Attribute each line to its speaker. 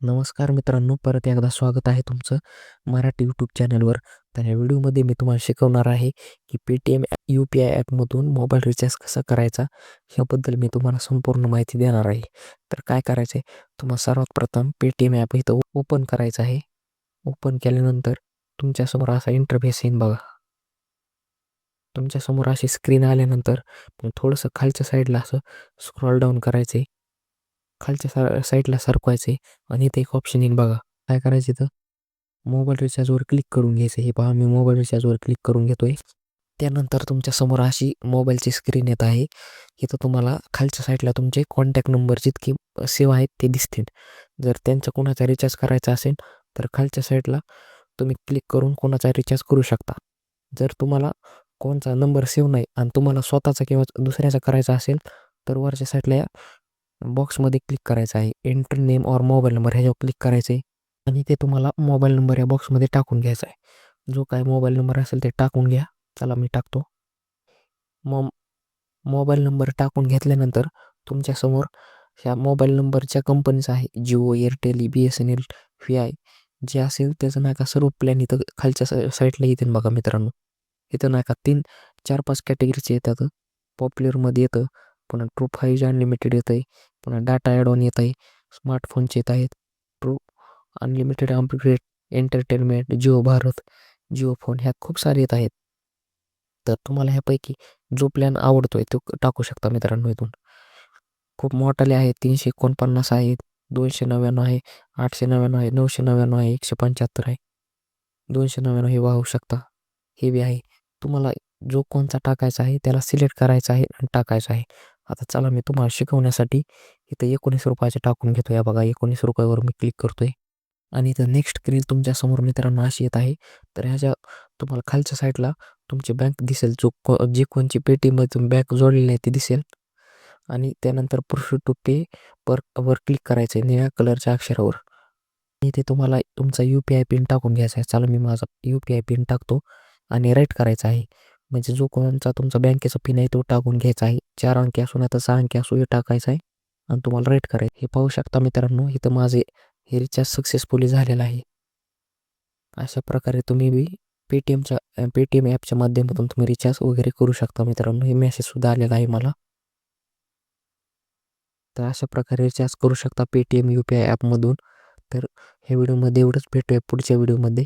Speaker 1: नमस्कार मित्रांनो परत एकदा स्वागत आहे तुमचं मराठी यूट्यूब चॅनलवर तर या व्हिडिओमध्ये मी तुम्हाला शिकवणार आहे की पेटीएम यू पी आय ॲपमधून मोबाईल रिचार्ज कसा करायचा ह्याबद्दल मी तुम्हाला संपूर्ण माहिती देणार आहे. तर काय करायचं आहे तुम्हाला सर्वात प्रथम पेटीएम ॲप इथं ओपन करायचं आहे. ओपन केल्यानंतर तुमच्यासमोर असा इंटरफेस येईन बघा. तुमच्यासमोर अशी स्क्रीन आल्यानंतर मग थोडंसं खालच्या साईडला असं स्क्रॉल डाऊन करायचं आहे खालच्या सा साईडला सरकवायचे आणि इथे एक ऑप्शन येईल बघा. काय करायचं इथं? मोबाईल रिचार्जवर क्लिक करून घ्यायचं. हे पहा मी मोबाईल रिचार्जवर क्लिक करून घेतोय. त्यानंतर तुमच्यासमोर अशी मोबाईलची स्क्रीन येत आहे. इथं तुम्हाला खालच्या साईडला तुमचे कॉन्टॅक्ट नंबर जितके सेवा आहेत ते दिसतील. जर त्यांचा कोणाचा रिचार्ज करायचा असेल तर खालच्या साईडला तुम्ही क्लिक करून कोणाचा रिचार्ज करू शकता. जर तुम्हाला कोणचा नंबर सेव्ह नाही आणि तुम्हाला स्वतःचा किंवा दुसऱ्याचा करायचा असेल तर वरच्या साईडला या बॉक्समध्ये क्लिक करायचं आहे. एंटर नेम और मोबाईल नंबर ह्याच्यावर क्लिक करायचं आहे. आणि ते तुम्हाला मोबाईल नंबर या बॉक्समध्ये टाकून घ्यायचा आहे. जो काय मोबाईल नंबर असेल ते टाकून घ्या. चला मी टाकतो. मो मोबाईल नंबर टाकून घेतल्यानंतर तुमच्यासमोर ह्या मोबाईल नंबरच्या कंपनीचा आहे Jio Airtel B S N L V I जे असेल त्याचं नाही का सर्व प्लॅन इथं खालच्या साईडला येते बघा मित्रांनो. इथं नाही का तीन चार पाच कॅटेगरीचे येतात. पॉप्युलरमध्ये येतं. पुन्हा ट्रू फाईव्ह अनलिमिटेड येतं आहे पुन्हा डाटा ॲड ऑन येत आहे. स्मार्टफोनचे येत आहेत. True unlimited upgrade entertainment Jio Bharat Jio phone ह्या खूप सारे येत आहेत. तर तुम्हाला ह्यापैकी जो प्लॅन आवडतो आहे तो टाकू शकता मित्रांनो इथून. खूप मोठाले आहेत. तीनशे एकोणपन्नास आहेत दोनशे नव्याण्णव आहे आठशे नव्याण्णव आहे नऊशे नव्याण्णव आहे एकशे पंच्याहत्तर आहे. दोनशे नव्याण्णव हे वाहू शकता. हे बी आहे. तुम्हाला जो कोणचा टाकायचा आहे त्याला सिलेक्ट करायचा आहे आणि टाकायचा आहे. आता चला मी तुम्हाला शिकवण्यासाठी इथं एकोणीस रुपयाचे टाकून घेतो. या बघा एकोणीस रुपयावर मी क्लिक करतोय. आणि इथं नेक्स्ट स्क्रीन तुमच्यासमोर मित्रांनो अशी येत आहे. तर ह्याच्या तुम्हाला खालच्या साईडला तुमची बँक दिसेल. जो को जे कोणची पेटीमध्ये तुम्ही बँक जोडलेली आहे ती दिसेल. आणि त्यानंतर प्रोसीड टू पे पर वर क्लिक करायचं आहे निळ्या कलरच्या अक्षरावर. इथे तुम्हाला तुमचा यू पी आय पिन टाकून घ्यायचा आहे. चला मी माझा यू पी आय पिन टाकतो आणि राईट करायचा आहे. म्हणजे जो कोणचा तुमचा बँकेचा पिन आहे तो टाकून घ्यायचा आहे. चार अंकी असून आता तर सहा अंकी असू हे टाकायचा आहे. आणि तुम्हाला रेट करायचं हे पाहू शकता मित्रांनो इथं माझे हे रिचार्ज सक्सेसफुली झालेलं आहे. अशा प्रकारे तुम्ही बी पेटीएमच्या पेटीएम ॲपच्या माध्यमातून तुम्ही रिचार्ज वगैरे करू शकता मित्रांनो. हे मेसेजसुद्धा आलेला आहे मला. तर अशा प्रकारे रिचार्ज करू शकता पेटीएम यू पी आय ॲपमधून तर ह्या व्हिडिओमध्ये एवढंच. भेटूया पुढच्या व्हिडिओमध्ये